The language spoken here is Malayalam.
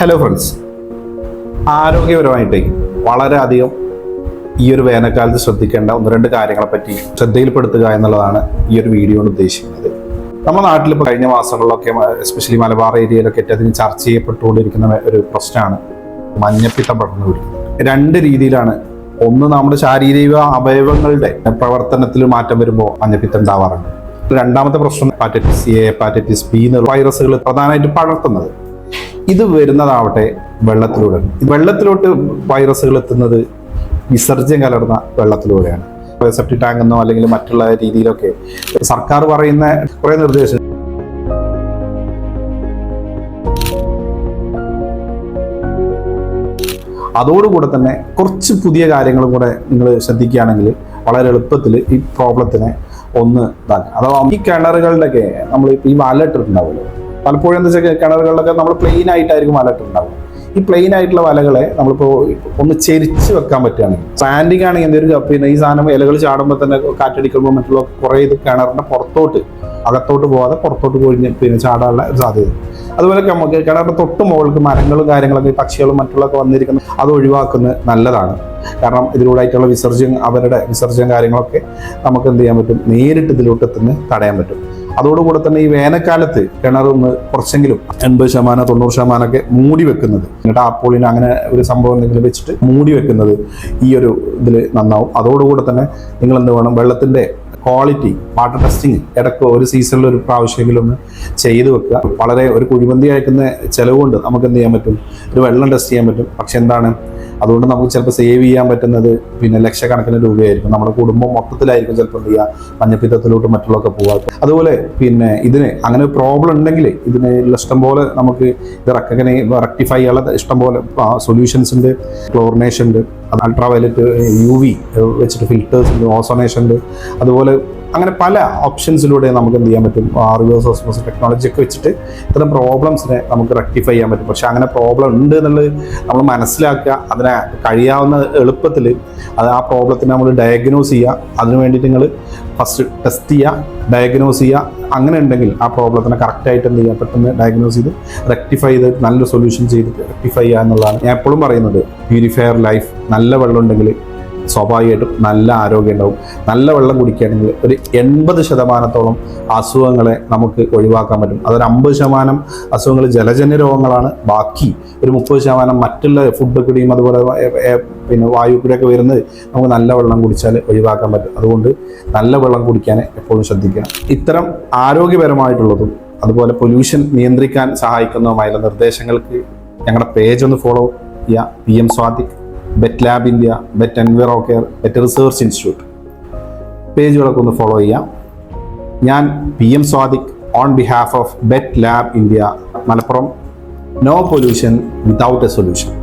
ഹലോ ഫ്രണ്ട്സ് ആരോഗ്യപരമായിട്ട് വളരെയധികം ഈ ഒരു വേനൽക്കാലത്ത് ശ്രദ്ധിക്കേണ്ട ഒന്ന് രണ്ട് കാര്യങ്ങളെപ്പറ്റി ശ്രദ്ധയിൽപ്പെടുത്തുക എന്നുള്ളതാണ് ഈ ഒരു വീഡിയോ കൊണ്ട് ഉദ്ദേശിക്കുന്നത്. നമ്മുടെ നാട്ടിൽ ഇപ്പോൾ കഴിഞ്ഞ മാസങ്ങളിലൊക്കെ എസ്പെഷ്യലി മലബാർ ഏരിയയിലൊക്കെ ഏറ്റവും ചർച്ച ചെയ്യപ്പെട്ടുകൊണ്ടിരിക്കുന്ന ഒരു പ്രശ്നമാണ് മഞ്ഞപ്പിത്തം പടർന്നു പിടിക്കുന്നത്. രണ്ട് രീതിയിലാണ്. ഒന്ന് നമ്മുടെ ശാരീരിക അവയവങ്ങളുടെ പ്രവർത്തനത്തിൽ മാറ്റം വരുമ്പോൾ മഞ്ഞപ്പിത്തം ഉണ്ടാവാറുണ്ട്. രണ്ടാമത്തെ പ്രശ്നം ഹെപ്പാറ്റൈറ്റിസ് എ ഹെപ്പാറ്റൈറ്റിസ് ബി എന്നുള്ള വൈറസുകൾ പ്രധാനമായിട്ടും പടർത്തുന്നത്. ഇത് വരുന്നതാവട്ടെ വെള്ളത്തിലൂടെ. വെള്ളത്തിലോട്ട് വൈറസുകൾ എത്തുന്നത് വിസർജ്യം കലർന്ന വെള്ളത്തിലൂടെയാണ്. സെപ്റ്റി ടാങ്ക് എന്നോ അല്ലെങ്കിൽ മറ്റുള്ള രീതിയിലൊക്കെ സർക്കാർ പറയുന്ന കുറെ നിർദ്ദേശം അതോടുകൂടെ തന്നെ കുറച്ച് പുതിയ കാര്യങ്ങളും കൂടെ നിങ്ങൾ ശ്രദ്ധിക്കുകയാണെങ്കിൽ വളരെ എളുപ്പത്തിൽ ഈ പ്രോബ്ലത്തിനെ ഒന്ന് ഇതാക്കാം. അഥവാ ഈ കിണറുകളുടെയൊക്കെ നമ്മൾ ഈ വലയിട്ടിട്ടുണ്ടാവുമല്ലോ പലപ്പോഴും എന്താ വെച്ചാൽ കിണറുകളിലൊക്കെ നമ്മൾ പ്ലെയിൻ ആയിട്ടായിരിക്കും വലട്ടുണ്ടാവും ഈ പ്ലെയിൻ ആയിട്ടുള്ള വലകളെ നമ്മളിപ്പോൾ ഒന്ന് ചെരിച്ച് വെക്കാൻ പറ്റുകയാണെങ്കിൽ സാൻഡിങ് ആണെങ്കിൽ എന്തൊരു പിന്നെ ഈ സാധനം ഇലകൾ ചാടുമ്പോൾ തന്നെ കാറ്റടിക്കുമ്പോൾ മറ്റുള്ള കുറേ ഇത് കിണറിന്റെ പുറത്തോട്ട് അകത്തോട്ട് പോകാതെ പുറത്തോട്ട് പോയി പിന്നെ ചാടാനുള്ള സാധ്യത. അതുപോലെ നമുക്ക് കിണറിന്റെ തൊട്ട് മുകൾക്ക് മരങ്ങളും കാര്യങ്ങളൊക്കെ പക്ഷികളും മറ്റുള്ളതൊക്കെ വന്നിരിക്കുന്നത് അത് ഒഴിവാക്കുന്നത് നല്ലതാണ്. കാരണം ഇതിലൂടെയായിട്ടുള്ള വിസർജ്യം അവരുടെ വിസർജ്യം കാര്യങ്ങളൊക്കെ നമുക്ക് എന്ത് ചെയ്യാൻ പറ്റും? നേരിട്ട് ഇതിലോട്ട് എത്തുന്ന തടയാൻ പറ്റും. അതോടുകൂടെ തന്നെ ഈ വേനൽക്കാലത്ത് കിണറൊന്ന് കുറച്ചെങ്കിലും എൺപത് ശതമാനം തൊണ്ണൂറ് ശതമാനമൊക്കെ മൂടി വെക്കുന്നത്. ടാപ്പോളിന് അങ്ങനെ ഒരു സംഭവം എന്തെങ്കിലും വെച്ചിട്ട് മൂടി വെക്കുന്നത് ഈ ഒരു ഇതിൽ നന്നാവും. അതോടുകൂടെ തന്നെ നിങ്ങൾ എന്ത് വേണം? വെള്ളത്തിന്റെ ക്വാളിറ്റി വാട്ടർ ടെസ്റ്റിംഗ് ഇടയ്ക്ക് ഒരു സീസണിൽ ഒരു പ്രാവശ്യമെങ്കിലും ഒന്ന് ചെയ്തു വെക്കുക. വളരെ ഒരു കുഴിമന്തി അയക്കുന്ന ചിലവുകൊണ്ട് നമുക്ക് എന്ത് ചെയ്യാൻ പറ്റും? ഒരു വെള്ളം ടെസ്റ്റ് ചെയ്യാൻ പറ്റും. പക്ഷെ എന്താണ്? അതുകൊണ്ട് നമുക്ക് ചിലപ്പോൾ സേവ് ചെയ്യാൻ പറ്റുന്നത് പിന്നെ ലക്ഷക്കണക്കിന് രൂപയായിരിക്കും. നമ്മുടെ കുടുംബം മൊത്തത്തിലായിരിക്കും ചിലപ്പോൾ എന്ത് ചെയ്യുക? മഞ്ഞപ്പിത്തത്തിലോട്ട് മറ്റുള്ളതൊക്കെ പോകാം അതുപോലെ പിന്നെ ഇതിന് അങ്ങനെ ഒരു പ്രോബ്ലം ഉണ്ടെങ്കിൽ ഇതിന് ഇഷ്ടം പോലെ നമുക്ക് ഇത് റെക്കഗ്നൈ റെക്ടിഫൈ ചെയ്യാനുള്ള ഇഷ്ടം പോലെ സൊല്യൂഷൻസ് ഉണ്ട്. ക്ലോറിനേഷൻ ഉണ്ട്. അൾട്രാ വയലറ്റ് യു വി വെച്ചിട്ട് ഓസോണേഷൻ ഉണ്ട് അതുപോലെ അങ്ങനെ പല ഓപ്ഷൻസിലൂടെ നമുക്ക് എന്ത് ചെയ്യാൻ പറ്റും? റിവേഴ്സ് ഓസ്മോസ് ടെക്നോളജി ഒക്കെ വെച്ചിട്ട് ഇത്തരം പ്രോബ്ലംസിനെ നമുക്ക് റെക്ടിഫൈ ചെയ്യാൻ പറ്റും. പക്ഷെ അങ്ങനെ പ്രോബ്ലം ഉണ്ട് എന്നുള്ളത് നമ്മൾ മനസ്സിലാക്കുക അതിനെ കഴിയാവുന്ന എളുപ്പത്തിൽ അത് ആ പ്രോബ്ലത്തിനെ നമ്മൾ ഡയഗ്നോസ് ചെയ്യുക. അതിനു വേണ്ടിയിട്ട് നിങ്ങൾ ഫസ്റ്റ് ടെസ്റ്റ് ചെയ്യുക ഡയഗ്നോസ് ചെയ്യുക. അങ്ങനെ ഉണ്ടെങ്കിൽ ആ പ്രോബ്ലത്തിനെ കറക്റ്റായിട്ട് എന്ത് ചെയ്യുക? പെട്ടെന്ന് ഡയഗ്നോസ് ചെയ്ത് റെക്ടിഫൈ ചെയ്ത് നല്ലൊരു സൊല്യൂഷൻ ചെയ്തിട്ട് റെക്ടിഫൈ ചെയ്യുക എന്നുള്ളതാണ്. ഞാൻ എപ്പോഴും പറയുന്നത് പ്യൂരിഫയർ ലൈഫ് നല്ല വെള്ളം ഉണ്ടെങ്കിൽ സ്വാഭാവികമായിട്ടും നല്ല ആരോഗ്യം ഉണ്ടാവും. നല്ല വെള്ളം കുടിക്കുകയാണെങ്കിൽ ഒരു എൺപത് ശതമാനത്തോളം അസുഖങ്ങളെ നമുക്ക് ഒഴിവാക്കാൻ പറ്റും. അതൊരു അമ്പത് ശതമാനം അസുഖങ്ങൾ ജലജന്യ രോഗങ്ങളാണ്. ബാക്കി ഒരു മുപ്പത് ശതമാനം മറ്റുള്ള ഫുഡ് കുടിയും അതുപോലെ പിന്നെ വായു കൂടിയൊക്കെ വരുന്നത് നമുക്ക് നല്ല വെള്ളം കുടിച്ചാൽ ഒഴിവാക്കാൻ പറ്റും. അതുകൊണ്ട് നല്ല വെള്ളം കുടിക്കാൻ എപ്പോഴും ശ്രദ്ധിക്കണം. ഇത്തരം ആരോഗ്യപരമായിട്ടുള്ളതും അതുപോലെ പൊല്യൂഷൻ നിയന്ത്രിക്കാൻ സഹായിക്കുന്നതുമായുള്ള നിർദ്ദേശങ്ങൾക്ക് ഞങ്ങളുടെ പേജ് ഒന്ന് ഫോളോ ചെയ്യുക. P M Swadiq. Bet lab India bet enviro care bet research institute. പേജുകളൊക്കെ ഒന്ന് ഫോളോ ചെയ്യാം. ഞാൻ P M Swadiq on behalf of bet lab India Malappuram. No pollution without a solution.